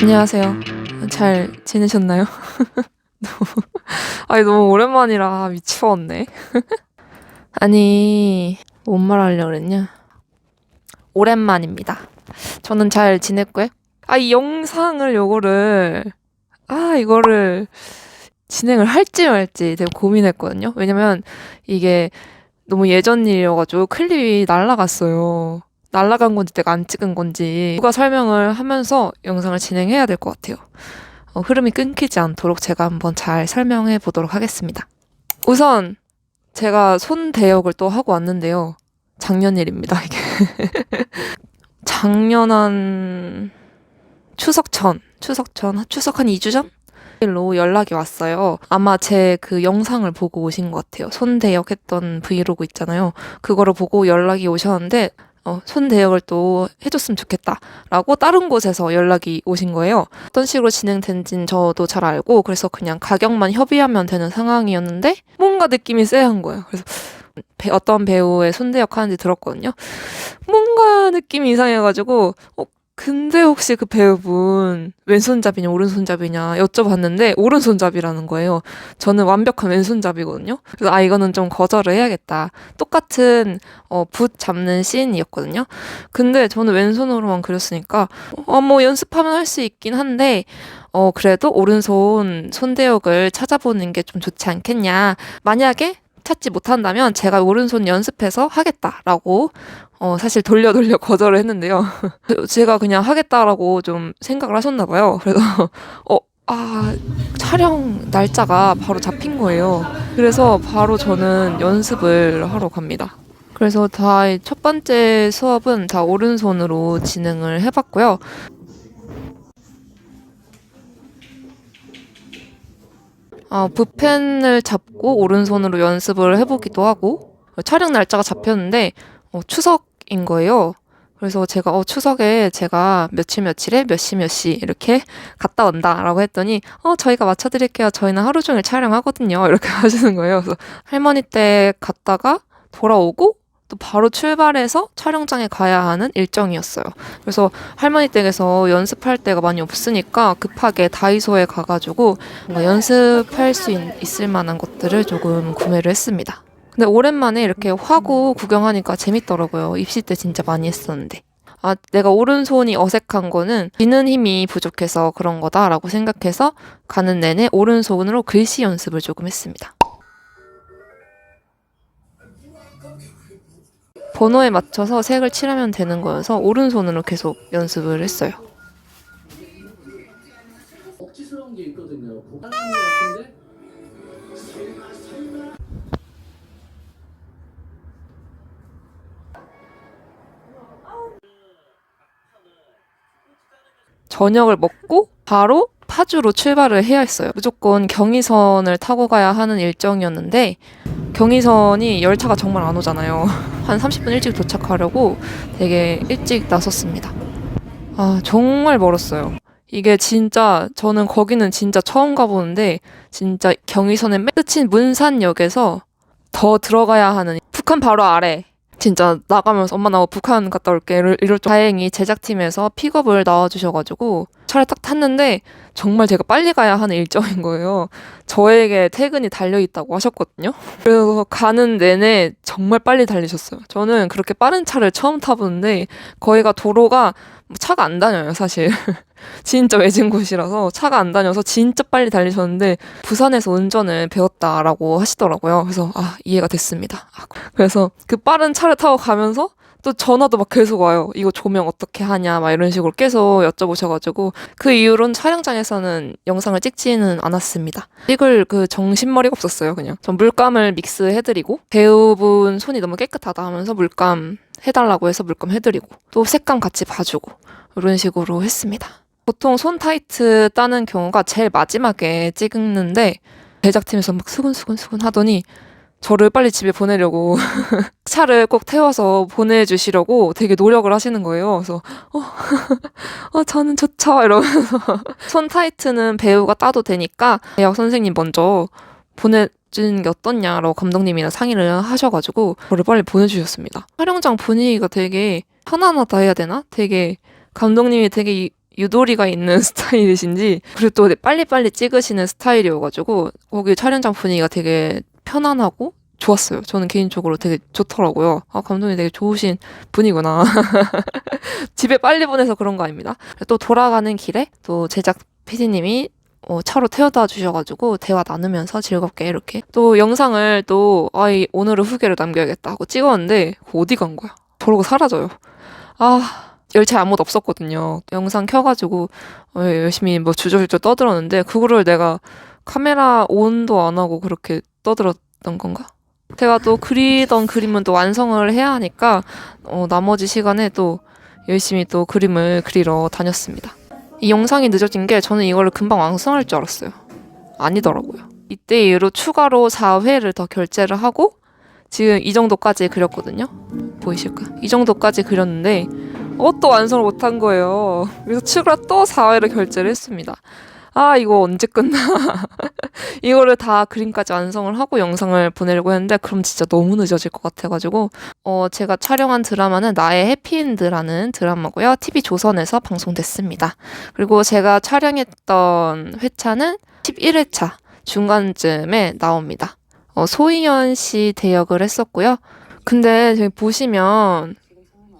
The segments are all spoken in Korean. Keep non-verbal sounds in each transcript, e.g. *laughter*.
안녕하세요. 잘 지내셨나요? *laughs* 너무, 아니, 너무 오랜만이라 미치겠네. *laughs* 아니, 뭔 말 하려고 그랬냐? 오랜만입니다. 저는 잘 지냈고요. 아, 이 영상을 요거를, 아, 이거를 진행을 할지 말지 되게 고민했거든요. 왜냐면 이게 너무 예전 일이어가지고 클립이 날라갔어요. 날라간 건지 내가 안 찍은 건지 누가 설명을 하면서 영상을 진행해야 될 것 같아요. 어, 흐름이 끊기지 않도록 제가 한번 잘 설명해 보도록 하겠습니다. 우선 제가 손 대역을 또 하고 왔는데요. 작년 일입니다, 이게. *laughs* 작년 한 추석 전, 추석 전, 추석 한 2주 전? 로 연락이 왔어요. 아마 제 그 영상을 보고 오신 것 같아요. 손 대역 했던 브이로그 있잖아요. 그거를 보고 연락이 오셨는데 어, 손 대역을 또 해줬으면 좋겠다. 라고 다른 곳에서 연락이 오신 거예요. 어떤 식으로 진행된지는 저도 잘 알고, 그래서 그냥 가격만 협의하면 되는 상황이었는데, 뭔가 느낌이 쎄한 거예요. 그래서 배- 어떤 배우의 손 대역 하는지 들었거든요. 뭔가 느낌이 이상해가지고, 어, 근데 혹시 그 배우분 왼손잡이냐 오른손잡이냐 여쭤봤는데 오른손잡이라는 거예요. 저는 완벽한 왼손잡이거든요. 그래서 아 이거는 좀 거절을 해야겠다. 똑같은 어, 붓 잡는 씬이었거든요. 근데 저는 왼손으로만 그렸으니까 어 뭐 연습하면 할 수 있긴 한데 어 그래도 오른손 손대역을 찾아보는 게 좀 좋지 않겠냐. 만약에 찾지 못한다면 제가 오른손 연습해서 하겠다라고 어, 사실 돌려 돌려 *laughs* 거절을 했는데요. *laughs* 제가 그냥 하겠다라고 좀 생각을 하셨나 봐요. 그래서 *laughs* 어, 아, 촬영 날짜가 바로 잡힌 거예요. 그래서 바로 저는 연습을 하러 갑니다. 그래서 다 첫 번째 수업은 다 오른손으로 진행을 해봤고요. 아, 붓펜을 잡고 오른손으로 연습을 해보기도 하고 촬영 날짜가 잡혔는데 어, 추석인 거예요. 그래서 제가 어 추석에 제가 며칠 며칠에 몇 시 몇 시 이렇게 갔다 온다라고 했더니 어 저희가 맞춰 드릴게요. 저희는 하루 종일 촬영하거든요. *laughs* 이렇게 하시는 거예요. 그래서 할머니 댁 갔다가 돌아오고 또 바로 출발해서 촬영장에 가야 하는 일정이었어요. 그래서 할머니 댁에서 연습할 데가 많이 없으니까 급하게 다이소에 가가지고 뭔가 연습할 수 있, 있을 만한 것들을 조금 구매를 했습니다. 근데 오랜만에 이렇게 화구 구경하니까 재밌더라고요. 입시 때 진짜 많이 했었는데. 아, 내가 오른손이 어색한 거는 쥐는 힘이 부족해서 그런 거다라고 생각해서 가는 내내 오른손으로 글씨 연습을 조금 했습니다. 번호에 맞춰서 색을 칠하면 되는 거여서 오른손으로 계속 연습을 했어요. 억지스러운 게 있거든요. 보관하는 것 같은데 저녁을 먹고 바로 파주로 출발을 해야 했어요. 무조건 경의선을 타고 가야 하는 일정이었는데 경의선이 열차가 정말 안 오잖아요. *laughs* 한 30분 일찍 도착하려고 되게 일찍 나섰습니다. 아, 정말 멀었어요. 이게 진짜 저는 거기는 진짜 처음 가보는데 진짜 경의선의 맨 끝인 문산역에서 더 들어가야 하는 북한 바로 아래 진짜 나가면서 엄마 나 북한 갔다 올게 이럴, 이럴 줄 다행히 제작팀에서 픽업을 나와주셔가지고 차를 딱 탔는데 정말 제가 빨리 가야 하는 일정인 거예요. 저에게 퇴근이 달려있다고 하셨거든요. 그래서 가는 내내 정말 빨리 달리셨어요. 저는 그렇게 빠른 차를 처음 타보는데 거기가 도로가 뭐 차가 안 다녀요, 사실. *laughs* 진짜 외진 곳이라서 차가 안 다녀서 진짜 빨리 달리셨는데 부산에서 운전을 배웠다라고 하시더라고요. 그래서 아 이해가 됐습니다. 아, 그래서 그 빠른 차를 타고 가면서 또 전화도 막 계속 와요. 이거 조명 어떻게 하냐 막 이런 식으로 계속 여쭤보셔가지고 그 이후로는 촬영장에서는 영상을 찍지는 않았습니다. 찍을 그 정신머리가 없었어요. 그냥 전 물감을 믹스해드리고 배우분 손이 너무 깨끗하다 하면서 물감 해달라고 해서 물감 해드리고 또 색감 같이 봐주고 이런 식으로 했습니다. 보통 손 타이트 따는 경우가 제일 마지막에 찍는데 제작팀에서 막 수근수근수근 하더니 저를 빨리 집에 보내려고 *laughs* 차를 꼭 태워서 보내주시려고 되게 노력을 하시는 거예요. 그래서 어, *laughs* 어 저는 좋죠 이러면서 *laughs* 손 타이트는 배우가 따도 되니까 약 선생님 먼저 보내 주는 게 어떻냐라고 감독님이랑 상의를 하셔가지고 저를 빨리 보내주셨습니다. 촬영장 분위기가 되게 편안하다 해야 되나? 되게 감독님이 되게 이- 유도리가 있는 *laughs* 스타일이신지 그리고 또 빨리빨리 찍으시는 스타일이어가지고 거기 촬영장 분위기가 되게 편안하고 좋았어요. 저는 개인적으로 되게 좋더라고요. 아 감독님 되게 좋으신 분이구나. *laughs* 집에 빨리 보내서 그런 거 아닙니다. 또 돌아가는 길에 또 제작 PD님이 어, 차로 태워다 주셔가지고 대화 나누면서 즐겁게 이렇게 또 영상을 또 아이 오늘은 후기를 남겨야겠다 하고 찍었는데 어디 간 거야? 저러고 사라져요. 아 열차에 아무도 없었거든요. 영상 켜가지고 어, 열심히 뭐 주저주저 떠들었는데 그거를 내가 카메라 온도 안 하고 그렇게 떠들었던 건가? 제가 또 그리던 그림은 또 완성을 해야 하니까 어, 나머지 시간에 또 열심히 또 그림을 그리러 다녔습니다. 이 영상이 늦어진 게 저는 이거를 금방 완성할 줄 알았어요. 아니더라고요. 이때 이후로 추가로 4회를 더 결제를 하고 지금 이 정도까지 그렸거든요. 보이실까? 이 정도까지 그렸는데 어, 또 완성을 못한 거예요. 그래서 추가로 또 4회를 결제를 했습니다. 아, 이거 언제 끝나? *laughs* 이거를 다 그림까지 완성을 하고 영상을 보내려고 했는데 그럼 진짜 너무 늦어질 것 같아가지고 어, 제가 촬영한 드라마는 나의 해피엔드라는 드라마고요. TV 조선에서 방송됐습니다. 그리고 제가 촬영했던 회차는 11회차 중간쯤에 나옵니다. 어, 소희연 씨 대역을 했었고요. 근데 저기 보시면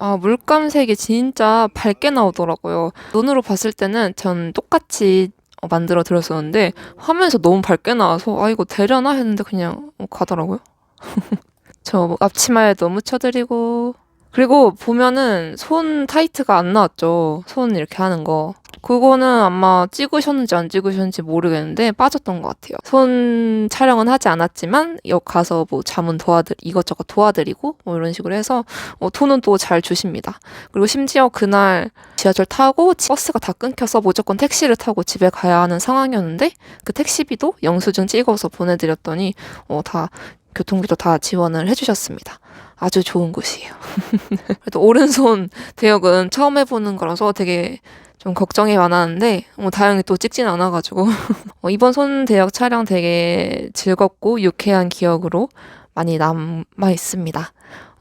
아, 물감색이 진짜 밝게 나오더라고요. 눈으로 봤을 때는 전 똑같이 어, 만들어 드렸었는데 화면에서 너무 밝게 나와서 아 이거 되려나 했는데 그냥 어, 가더라고요. *laughs* 저 앞치마에도 묻혀드리고 그리고 보면은 손 타이트가 안 나왔죠. 손 이렇게 하는 거. 그거는 아마 찍으셨는지 안 찍으셨는지 모르겠는데 빠졌던 것 같아요. 손 촬영은 하지 않았지만 역 가서 뭐 자문 도와드 이것저것 도와드리고 뭐 이런 식으로 해서 어, 톤은 또 잘 주십니다. 그리고 심지어 그날 지하철 타고 지- 버스가 다 끊겨서 무조건 택시를 타고 집에 가야 하는 상황이었는데 그 택시비도 영수증 찍어서 보내드렸더니 어, 다 교통비도 다 지원을 해주셨습니다. 아주 좋은 곳이에요. *laughs* 그래도 오른손 대역은 처음 해보는 거라서 되게 좀 걱정이 많았는데 어, 다행히 또 찍진 않아가지고 *laughs* 어, 이번 손 대역 촬영 되게 즐겁고 유쾌한 기억으로 많이 남아 있습니다.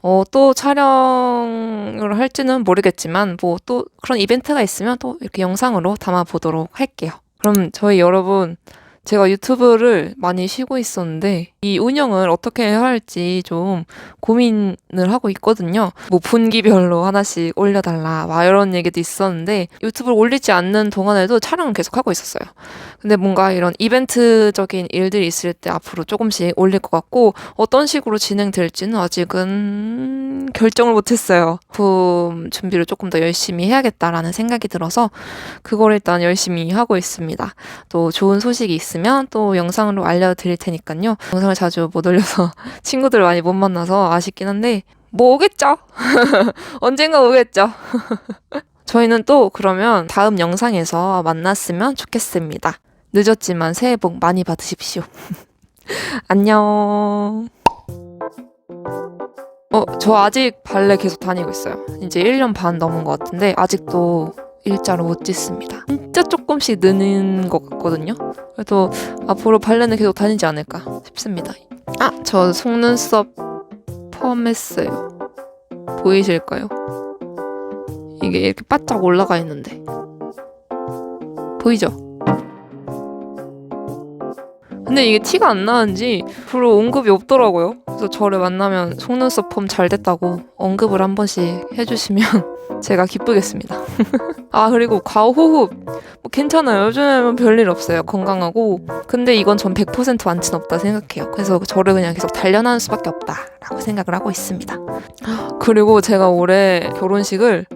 어, 또 촬영을 할지는 모르겠지만 뭐 또 그런 이벤트가 있으면 또 이렇게 영상으로 담아 보도록 할게요. 그럼 저희 여러분 제가 유튜브를 많이 쉬고 있었는데 이 운영을 어떻게 해야 할지 좀 고민을 하고 있거든요. 뭐 분기별로 하나씩 올려달라 막 이런 얘기도 있었는데 유튜브를 올리지 않는 동안에도 촬영을 계속 하고 있었어요. 근데 뭔가 이런 이벤트적인 일들이 있을 때 앞으로 조금씩 올릴 것 같고 어떤 식으로 진행될지는 아직은 결정을 못했어요. 품 준비를 조금 더 열심히 해야겠다라는 생각이 들어서 그걸 일단 열심히 하고 있습니다. 또 좋은 소식이 있으면 또 영상으로 알려드릴 테니까요. 영상을 자주 못 올려서 *laughs* 친구들 많이 못 만나서 아쉽긴 한데 뭐 오겠죠? *laughs* 언젠가 오겠죠? *laughs* 저희는 또 그러면 다음 영상에서 만났으면 좋겠습니다. 늦었지만 새해 복 많이 받으십시오. 안녕. 어, 저 아직 발레 계속 다니고 있어요. 이제 1년 반 넘은 것 같은데 아직도 일자로 못 짓습니다. 진짜 조금씩 느는 것 같거든요. 그래도 앞으로 발레는 계속 다니지 않을까 싶습니다. 아, 저 속눈썹 펌했어요. 보이실까요? 이게 이렇게 바짝 올라가 있는데 보이죠? 근데 이게 티가 안 나는지 별로 언급이 없더라고요. 그래서 저를 만나면 속눈썹 펌 잘 됐다고 언급을 한 번씩 해주시면 *laughs* 제가 기쁘겠습니다. *laughs* 아 그리고 과호흡 뭐 괜찮아요. 요즘에는 별일 없어요. 건강하고 근데 이건 전 100% 완치는 없다 생각해요. 그래서 저를 그냥 계속 단련하는 수밖에 없다라고 생각을 하고 있습니다. 그리고 제가 올해 결혼식을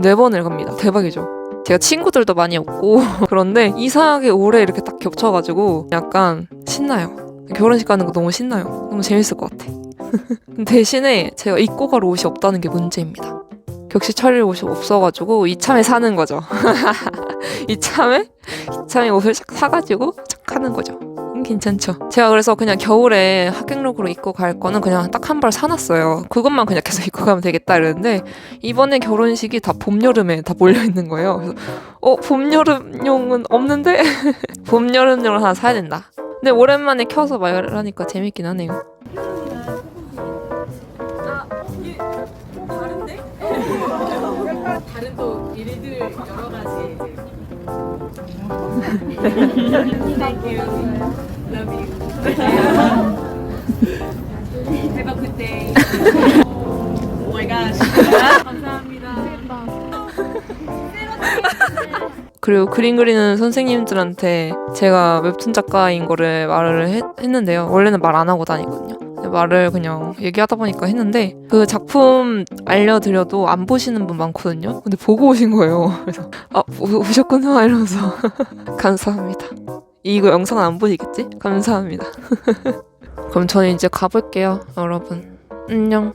네 번을 갑니다. 대박이죠. 제가 친구들도 많이 없고 *laughs* 그런데 이상하게 올해 이렇게 딱 겹쳐가지고 약간 신나요. 결혼식 가는 거 너무 신나요. 너무 재밌을 것 같아. *laughs* 대신에 제가 입고 갈 옷이 없다는 게 문제입니다. 격식 차릴 옷이 없어가지고 이참에 사는 거죠. *laughs* 이참에 이참에 옷을 싹 사가지고 착 하는 거죠. 음, 괜찮죠. 제가 그래서 그냥 겨울에 하객룩으로 입고 갈 거는 그냥 딱 한 벌 사놨어요. 그것만 그냥 계속 *laughs* 입고 가면 되겠다 이랬는데 이번에 결혼식이 다 봄 여름에 다 몰려 있는 거예요. 그래서 어 봄 여름용은 없는데 *laughs* 봄 여름용을 하나 사야 된다. 근데 오랜만에 켜서 말하니까 재밌긴 하네요. 다른 또 일들 여러 가지. Thank you. Love you. Have a good day. Oh my gosh. *laughs* 감사합니다. *laughs* 그리고 그림 그리는 선생님들한테 제가 웹툰 작가인 거를 말을 했, 했는데요. 원래는 말 안 하고 다니거든요. 근데 말을 그냥 얘기하다 보니까 했는데 그 작품 알려드려도 안 보시는 분 많거든요. 근데 보고 오신 거예요. *laughs* 그래서 아 보, 보셨구나 이러면서 *laughs* 감사합니다. 이거 영상 안 보시겠지? 감사합니다. *laughs* 그럼 저는 이제 가볼게요, 여러분. 안녕.